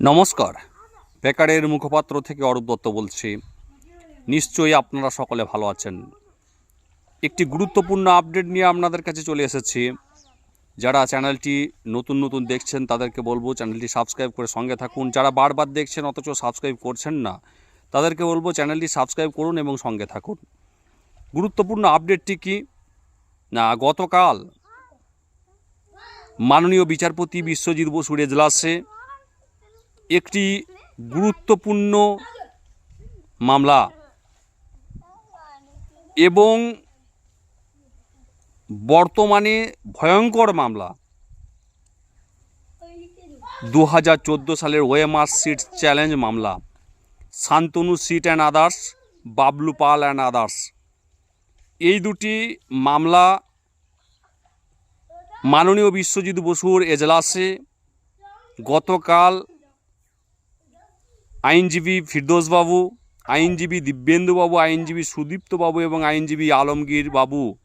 নমস্কার। বেকারের মুখপাত্র থেকে অরূপ দত্ত বলছি। নিশ্চয়ই আপনারা সকলে ভালো আছেন। একটি গুরুত্বপূর্ণ আপডেট নিয়ে আপনাদের কাছে চলে এসেছি। যারা চ্যানেলটি নতুন নতুন দেখছেন, তাদেরকে বলব চ্যানেলটি সাবস্ক্রাইব করে সঙ্গে থাকুন। যারা বারবার দেখছেন, অথচ সাবস্ক্রাইব করছেন না, তাদেরকে বলব চ্যানেলটি সাবস্ক্রাইব করুন এবং সঙ্গে থাকুন। গুরুত্বপূর্ণ আপডেটটি কি? না, গতকাল মাননীয় বিচারপতি বিশ্বজিৎ বসুর এজলাসে একটি গুরুত্বপূর্ণ মামলা এবং বর্তমানে ভয়ঙ্কর মামলা। দু হাজার চোদ্দ সালের ওয়েমার সিট চ্যালেঞ্জ মামলা। Shantanu Sit and others, Bablu Pal and others. এই দুটি মামলা মাননীয় বিশ্বজিৎ বসুর এজলাসে গতকাল আইনজীবী ফিরদোসবাবু আইনজীবী দিব্যেন্দুবাবু আইনজীবী সুদীপ্তবাবু এবং আইনজীবী আলমগীর বাবু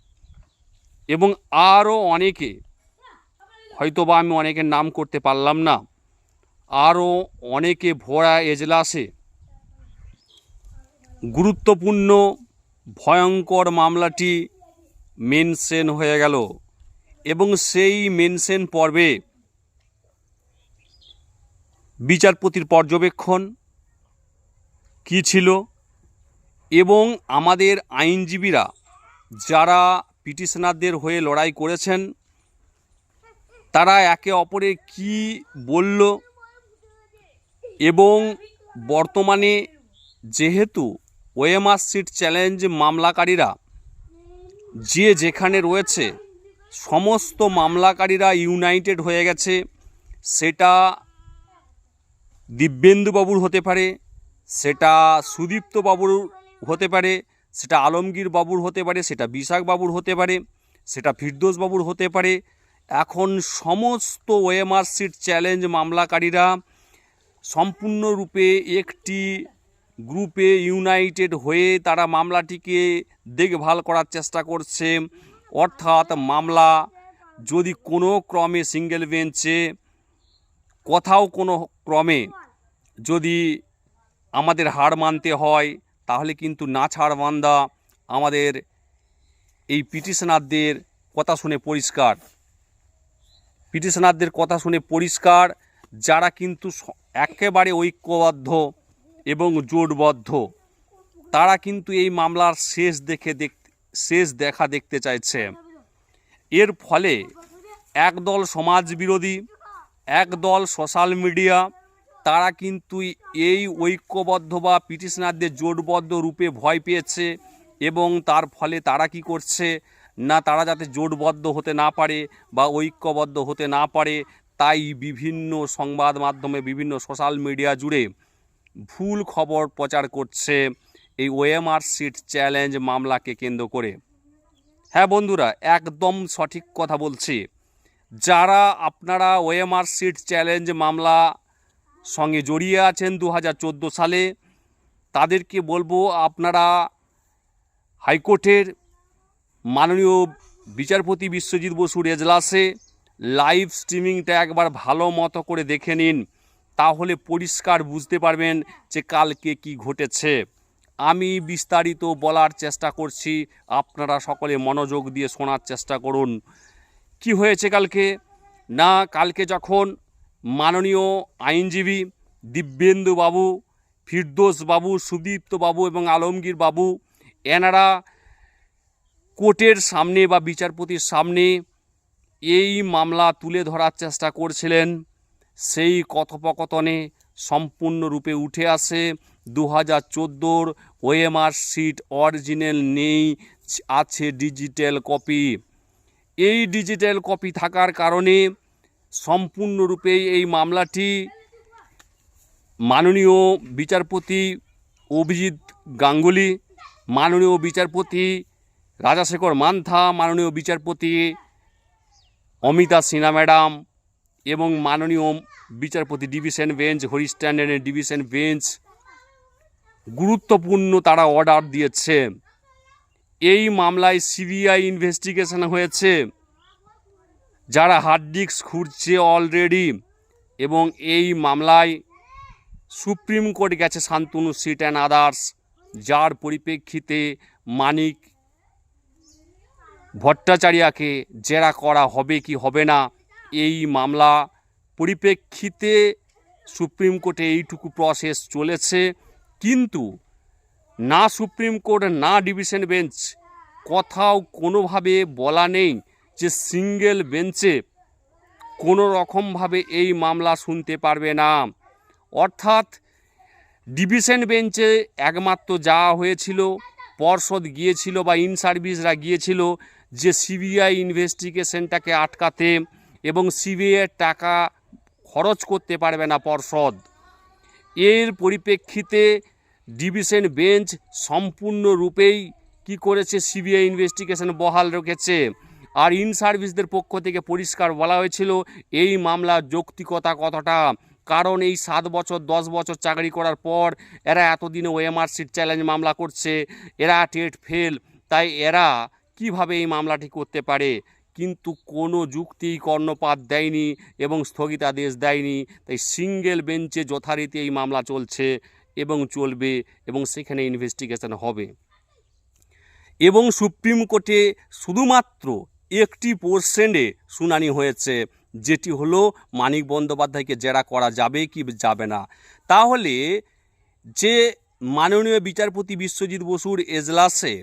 এবং আরও অনেকে। হয়তোবা আমি অনেকের নাম করতে পারলাম না। আরও অনেকে ভরা এজলাসে। গুরুত্বপূর্ণ, ভয়ঙ্কর মামলাটি মেনশন হয়ে গেল এবং সেই মেনশন পর্বে বিচারপতির পর্যবেক্ষণ কী ছিল? এবং আমাদের আইনজীবীরা যারা পিটিশনারদের হয়ে লড়াই করেছেন, তারা একে অপরের কি বলল? এবং বর্তমানে যেহেতু ওএমআর সিট চ্যালেঞ্জ মামলাকারীরা যে যেখানে রয়েছে, সমস্ত মামলাকারীরা ইউনাইটেড হয়ে গেছে, সেটা দিব্যেন্দুবাবুর হতে পারে সেটা সুদীপ্ত বাবুর হতে পারে, সেটা আলমগীর বাবুর হতে পারে, সেটা বিশাখ বাবুর হতে পারে, সেটা ফিরদোস বাবুর হতে পারে। এখন সমস্ত ওএমআর সিট চ্যালেঞ্জ মামলাকারীরা সম্পূর্ণরূপে একটি গ্রুপে ইউনাইটেড হয়ে তারা মামলাটিকে দেখভাল করার চেষ্টা করছে। অর্থাৎ মামলা যদি কোনো ক্রমে সিঙ্গেল বেঞ্চে, কোথাও কোনো ক্রমে যদি আমাদের হার মানতে হয়, তাহলে কিন্তু না ছাড় বান্দা আমাদের এই পিটিশনারদের কথা শুনে পরিষ্কার। পিটিশনারদের কথা শুনে পরিষ্কার, যারা কিন্তু একেবারে ঐক্যবদ্ধ এবং জোটবদ্ধ, তারা কিন্তু এই মামলার শেষ দেখে দেখ, শেষ দেখা দেখতে চাইছে। এর ফলে একদল সমাজ বিরোধী একদল সোশ্যাল মিডিয়া তারা কিন্তু এই ঐক্যবদ্ধ বা পিটিশনারদের জোটবদ্ধ রূপে ভয় পেয়েছে এবং তার ফলে তারা কি করছে? না, তারা যাতে জোটবদ্ধ হতে না পারে বা ঐক্যবদ্ধ হতে না পারে, তাই বিভিন্ন সংবাদ মাধ্যমে, বিভিন্ন সোশ্যাল মিডিয়া জুড়ে ভুল খবর প্রচার করছে এই ওএমআর সিট চ্যালেঞ্জ মামলাকে কেন্দ্র করে। হ্যাঁ বন্ধুরা, একদম সঠিক কথা বলছি। যারা আপনারা ওএমআর সিট চ্যালেঞ্জ মামলা সঙ্গে জড়িয়ে আছেন দু হাজার চোদ্দ সালে। তাদেরকে বলব আপনারা হাইকোর্টের মাননীয় বিচারপতি বিশ্বজিৎ বসুর এজলাসে লাইভ স্ট্রিমিংটা একবার ভালো মতো করে দেখে নিন, তাহলে পরিষ্কার বুঝতে পারবেন যে কালকে কি ঘটেছে। আমি বিস্তারিত বলার চেষ্টা করছি, আপনারা সকলে মনোযোগ দিয়ে শোনার চেষ্টা করুন। কি হয়েছে কালকে? না, কালকে যখন মাননীয় আইনজীবী দিব্যেন্দু বাবু, ফিরদোস বাবু, সুদীপ্ত বাবু এবং আলমগীর বাবু, এনারা কোর্টের সামনে বা বিচারপতির সামনে এই মামলা তুলে ধরার চেষ্টা করছিলেন। সেই কথোপকথনে সম্পূর্ণরূপে উঠে আসে দু হাজার চোদ্দোর ওএমআর সিট অরিজিনাল নেই, আছে ডিজিটাল কপি। এই ডিজিটাল কপি থাকার কারণে সম্পূর্ণরূপে এই মামলাটি মাননীয় বিচারপতি অভিজিৎ গাঙ্গুলি, মাননীয় বিচারপতি রাজাশেখর মান্থা, মাননীয় বিচারপতি অমিতা সিনহা ম্যাডাম এবং মাননীয় বিচারপতি ডিভিশন বেঞ্চ হরিস্ট্যান্ডার্ডের ডিভিশন বেঞ্চ গুরুত্বপূর্ণ তারা অর্ডার দিয়েছে। এই মামলায় সিবিআই ইনভেস্টিগেশন হয়েছে। যারা হার্ড ডিস্ক খুঁজছে অলরেডি এবং এই মামলায় সুপ্রিম কোর্ট গেছে শান্তনু সিট অ্যান্ড আদার্স যার পরিপ্রেক্ষিতে মানিক ভট্টাচার্যাকে জেরা করা হবে কি হবে না, এই মামলা পরিপ্রেক্ষিতে সুপ্রিম কোর্টে এইটুকু প্রসেস চলেছে। কিন্তু না সুপ্রিম কোর্ট, না ডিভিশন বেঞ্চ কোথাও কোনোভাবে বলা নেই। যে সিঙ্গেল বেঞ্চে কোনো রকমভাবে এই মামলা শুনতে পারবে না। অর্থাৎ ডিভিশন বেঞ্চে একমাত্র যাওয়া হয়েছিল, পর্ষদ গিয়েছিল বা ইন সার্ভিসরা গিয়েছিল যে সিবিআই ইনভেস্টিগেশনটাকে আটকাতে এবং সিবিআইয়ের টাকা খরচ করতে পারবে না পর্ষদ। এর পরিপ্রেক্ষিতে ডিভিশন বেঞ্চ সম্পূর্ণরূপেই কি করেছে, সিবিআই ইনভেস্টিগেশন বহাল রেখেছে? আর ইন সার্ভিসদের পক্ষ থেকে পরিষ্কার বলা হয়েছিল, এই মামলার যৌক্তিকতা কতটা? কারণ এই সাত বছর, দশ বছর চাকরি করার পর এরা এতদিনে ওএমআর সিট চ্যালেঞ্জ মামলা করছে, এরা টেট ফেল, তাই এরা কীভাবে এই মামলাটি করতে পারে? কিন্তু কোনো যুক্তি কর্ণপাত দেয়নি এবং স্থগিতাদেশ দেয়নি, তাই সিঙ্গেল বেঞ্চে যথারীতি এই মামলা চলছে এবং চলবে এবং সেখানে ইনভেস্টিগেশন হবে। এবং সুপ্রিম কোর্টে শুধুমাত্র একটি পোর্শনে শুনানি হয়েছে, যেটি হলো মানিক বন্দ্যোপাধ্যায়কে জেরা করা যাবে কি যাবে না। তাহলে যে মাননীয় বিচারপতি বিশ্বজিৎ বসুর এজলাসে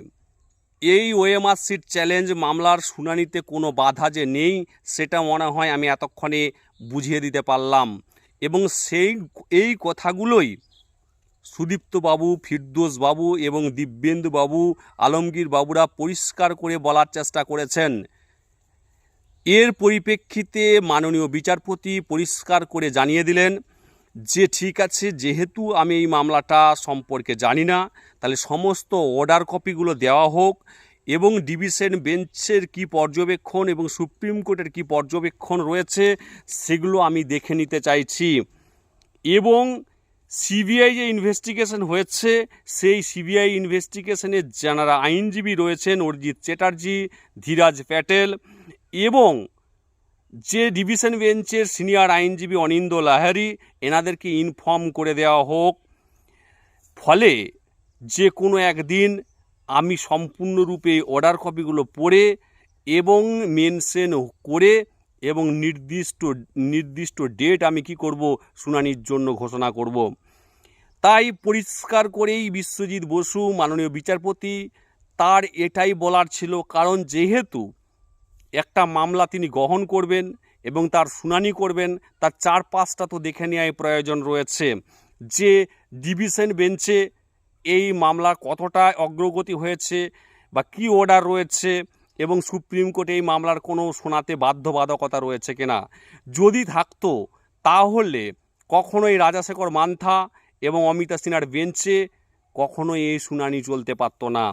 এই ওএমআর সিট চ্যালেঞ্জ মামলার শুনানিতে কোনো বাধা যে নেই, সেটা মনে হয় আমি এতক্ষণে বুঝিয়ে দিতে পারলাম। এবং সেই, এই কথাগুলোই সুদীপ্ত বাবু ফিরদোস বাবু এবং দিব্যেন্দু বাবু আলমগীর বাবুরা পরিষ্কার করে বলার চেষ্টা করেছেন। এর পরিপ্রেক্ষিতে মাননীয় বিচারপতি পরিষ্কার করে জানিয়ে দিলেন যে ঠিক আছে, যেহেতু আমি এই মামলাটা সম্পর্কে জানি না, তাহলে সমস্ত অর্ডার কপিগুলো দেওয়া হোক এবং ডিভিশন বেঞ্চের কি পর্যবেক্ষণ এবং সুপ্রিম কোর্টের কি পর্যবেক্ষণ রয়েছে, সেগুলো আমি দেখে নিতে চাইছি। এবং সিবিআই যে ইনভেস্টিগেশন হয়েছে, সেই সিবিআই ইনভেস্টিগেশনের যারা আইনজীবী রয়েছেন অরিজিৎ চ্যাটার্জি, ধীরাজ প্যাটেল এবং যে ডিভিশন বেঞ্চের সিনিয়র আইনজীবী অনিন্দ লাহারি, এনাদেরকে ইনফর্ম করে দেওয়া হোক। ফলে যে কোনো একদিন আমি সম্পূর্ণরূপে অর্ডার কপিগুলো পড়ে এবং মেনশন করে এবং নির্দিষ্ট নির্দিষ্ট ডেট আমি কি করব, শুনানির জন্য ঘোষণা করব। তাই পরিষ্কার করেই বিশ্বজিৎ বসু, মাননীয় বিচারপতি, তার এটাই বলার ছিল কারণ যেহেতু একটা মামলা তিনি গ্রহণ করবেন এবং তার শুনানি করবেন, তার চার পাঁচটা তো দেখে নেওয়াই প্রয়োজন রয়েছে। যে ডিভিশন বেঞ্চে এই মামলা কতটা অগ্রগতি হয়েছে বা কি অর্ডার রয়েছে এবং সুপ্রিম কোর্টে এই মামলার কোনো শোনাতে বাধ্যবাধকতা রয়েছে কিনা, যদি থাকতো তাহলে কখনোই রাজাশেখর মান্থা এবং অমিতা সিনহার বেঞ্চে কখনোই এই শুনানি চলতে পারতো না।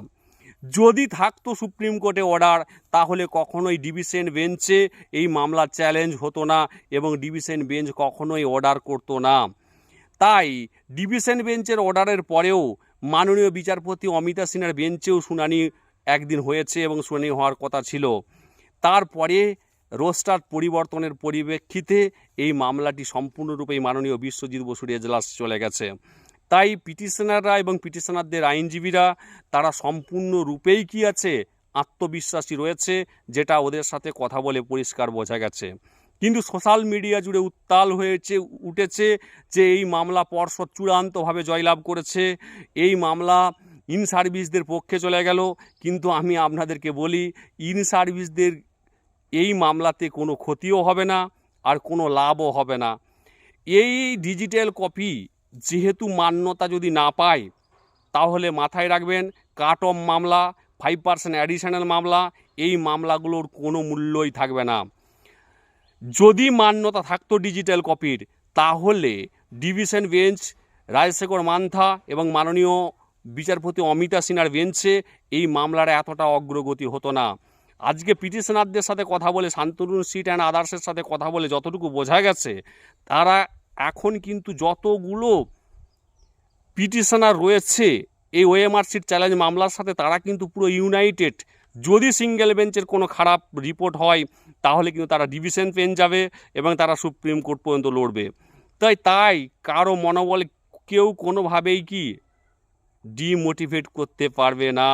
যদি থাকতো সুপ্রিম কোর্টে অর্ডার তাহলে কখনোই ডিভিশন বেঞ্চে এই মামলা চ্যালেঞ্জ হতো না এবং ডিভিশন বেঞ্চ কখনোই অর্ডার করতো না। তাই ডিভিশন বেঞ্চের অর্ডারের পরেও মাননীয় বিচারপতি অমিতা সিনহার বেঞ্চেও শুনানি একদিন হয়েছে এবং শুনানি হওয়ার কথা ছিল। তারপরে রোস্টার পরিবর্তনের পরিপ্রেক্ষিতে এই মামলাটি সম্পূর্ণরূপে মাননীয় বিশ্বজিৎ বসুর এজলাস চলে গেছে। তাই পিটিশনাররা এবং পিটিশনারদের আইনজীবীরা, তারা সম্পূর্ণরূপেই কি আছে? আত্মবিশ্বাসী রয়েছে, যেটা ওদের সাথে কথা বলে পরিষ্কার বোঝা গেছে। কিন্তু সোশ্যাল মিডিয়া জুড়ে উত্তাল হয়েছে, উঠেছে যে এই মামলা পর্ষদ চূড়ান্তভাবে জয়লাভ করেছে। এই মামলা ইন সার্ভিসদের পক্ষে চলে গেল। কিন্তু আমি আপনাদেরকে বলি, ইন সার্ভিসদের এই মামলাতে কোনো ক্ষতিও হবে না, আর কোনো লাভও হবে না। এই ডিজিটাল কপি যেহেতু মান্যতা যদি না পায়, তাহলে মাথায় রাখবেন, কাট অফ মামলা ফাইভ পার্সেন্ট অ্যাডিশনাল মামলা, এই মামলাগুলোর কোনো মূল্যই থাকবে না। যদি মান্যতা থাকতো ডিজিটাল কপির তাহলে ডিভিশন বেঞ্চ রাজশেখর মান্থা এবং মাননীয় বিচারপতি অমিতা সিনহার বেঞ্চে এই মামলার এতটা অগ্রগতি হতো না। আজকে পিটিশনারদের সাথে কথা বলে শান্তনু সিট অ্যান্ড আদার্সের সাথে কথা বলে যতটুকু বোঝা গেছে, তারা এখন কিন্তু যতগুলো পিটিশনার রয়েছে, এই ওএমআর সিট চ্যালেঞ্জ মামলার সাথে তারা কিন্তু পুরো ইউনাইটেড যদি সিঙ্গেল বেঞ্চের কোনো খারাপ রিপোর্ট হয়, তাহলে কিন্তু তারা ডিভিশন পেন যাবে এবং তারা সুপ্রিম কোর্ট পর্যন্ত লড়বে। তাই তাই কারও মনোবল কেউ কোনোভাবেই কি ডিমোটিভেট করতে পারবে না।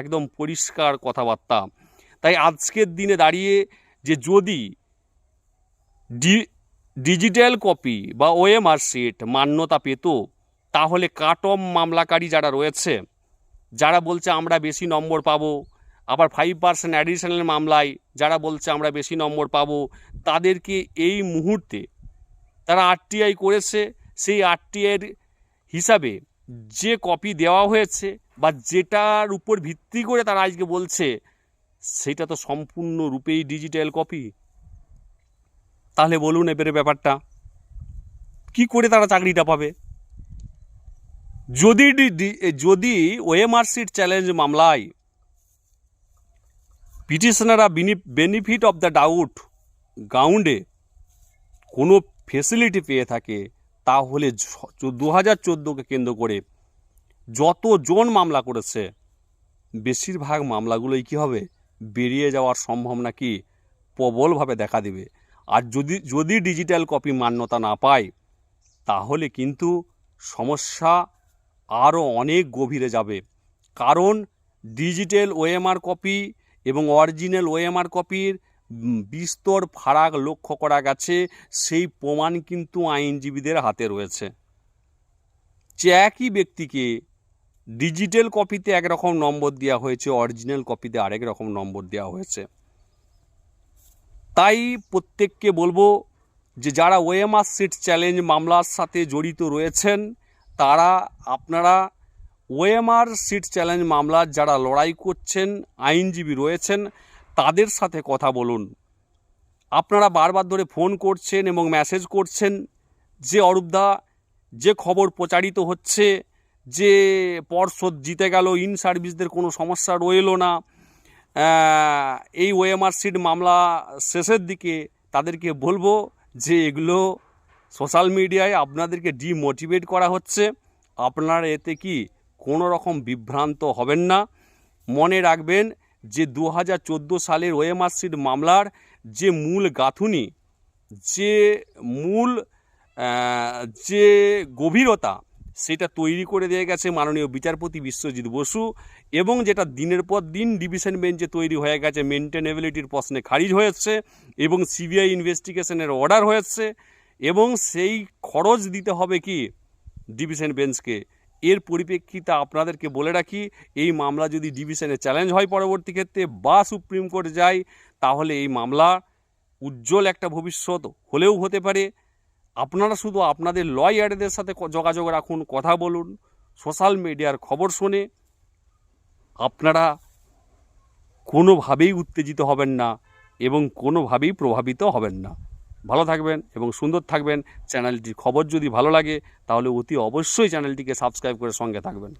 একদম পরিষ্কার কথাবার্তা। তাই আজকের দিনে দাঁড়িয়ে যে যদি ডি ডিজিটাল কপি বা ওএমআর শিট মান্যতা পেত, তাহলে কাট অফ মামলাকারী যারা রয়েছে, যারা বলছে আমরা বেশি নম্বর পাবো, আবার ফাইভ পার্সেন্ট অ্যাডিশনাল মামলায় যারা বলছে আমরা বেশি নম্বর পাবো, তাদেরকে এই মুহূর্তে তারা আরটিআই করেছে, সেই আরটিআইয়ের হিসাবে যে কপি দেওয়া হয়েছে বা যেটার উপর ভিত্তি করে তারা আজকে বলছে, সেটা তো সম্পূর্ণরূপেই ডিজিটাল কপি তাহলে বলুন এবারে ব্যাপারটা। কি করে তারা চাকরিটা পাবে? যদি যদি ওএমআর সিট চ্যালেঞ্জ মামলায় পিটিশনাররা বেনিফিট অফ দ্য ডাউট গ্রাউন্ডে কোনো ফেসিলিটি পেয়ে থাকে, তাহলে দু হাজার চোদ্দোকে কেন্দ্র করে যতজন মামলা করেছে, বেশিরভাগ মামলাগুলোই কী হবে? বেরিয়ে যাওয়ার সম্ভাবনা কি? প্রবলভাবে দেখা দেবে। আর যদি যদি ডিজিটাল কপি মান্যতা না পায়, তাহলে কিন্তু সমস্যা আরও অনেক গভীরে যাবে। কারণ ডিজিটাল ওএমআর কপি এবং অরিজিনাল ওএমআর কপির বিস্তর ফারাক লক্ষ্য করা গেছে, সেই প্রমাণ কিন্তু আইনজীবীদের হাতে রয়েছে। যে একই ব্যক্তিকে ডিজিটাল কপিতে একরকম নম্বর দেওয়া হয়েছে অরিজিনাল কপিতে আরেক রকম নম্বর দেওয়া হয়েছে। তাই প্রত্যেককে বলব যে যারা ওএমআর সিট চ্যালেঞ্জ মামলার সাথে জড়িত রয়েছেন, তারা, আপনারা ওএমআর সিট চ্যালেঞ্জ মামলার যারা লড়াই করছেন, আইনজীবী রয়েছেন, তাদের সাথে কথা বলুন। আপনারা বারবার ধরে ফোন করছেন এবং মেসেজ করছেন যে অরূপদা যে খবর প্রচারিত হচ্ছে, যে পর্ষদ জিতে গেল, ইন সার্ভিসদের কোনো সমস্যা রইল না এই ওএমআর সিট মামলা শেষের দিকে তাদেরকে বলব যে এগুলো সোশ্যাল মিডিয়ায় আপনাদেরকে ডিমোটিভেট করা হচ্ছে। আপনারা এতে কি কোনো রকম বিভ্রান্ত হবেন না। মনে রাখবেন যে দু হাজার চোদ্দ সালের ওএমআর সিট মামলার যে মূল গাঁথুনি, যে মূল যে গভীরতা সেটা তৈরি করে দিয়ে গেছে মাননীয় বিচারপতি বিশ্বজিৎ বসু এবং যেটা দিনের পর দিন ডিভিশন বেঞ্চে তৈরি হয়ে গেছে মেনটেনেবিলিটির প্রশ্নে খারিজ হয়েছে এবং সিবিআই ইনভেস্টিগেশনের অর্ডার হয়েছে এবং সেই খরচ দিতে হবে কি ডিভিশন বেঞ্চকে? এর পরিপ্রেক্ষিতে আপনাদেরকে বলে রাখি, এই মামলা যদি ডিভিশনে চ্যালেঞ্জ হয় পরবর্তী ক্ষেত্রে বা সুপ্রিম কোর্ট যায়, তাহলে এই মামলা উজ্জ্বল একটা ভবিষ্যৎ হলেও হতে পারে। আপনারা শুধু আপনাদের লয়ারদের সাথে যোগাযোগ রাখুন, কথা বলুন সোশ্যাল মিডিয়ার খবর শুনে আপনারা কোনোভাবেই উত্তেজিত হবেন না এবং কোনোভাবেই প্রভাবিত হবেন না। ভালো থাকবেন এবং সুন্দর থাকবেন। চ্যানেলটির খবর যদি ভালো লাগে, তাহলে অতি অবশ্যই চ্যানেলটিকে সাবস্ক্রাইব করে সঙ্গে থাকবেন।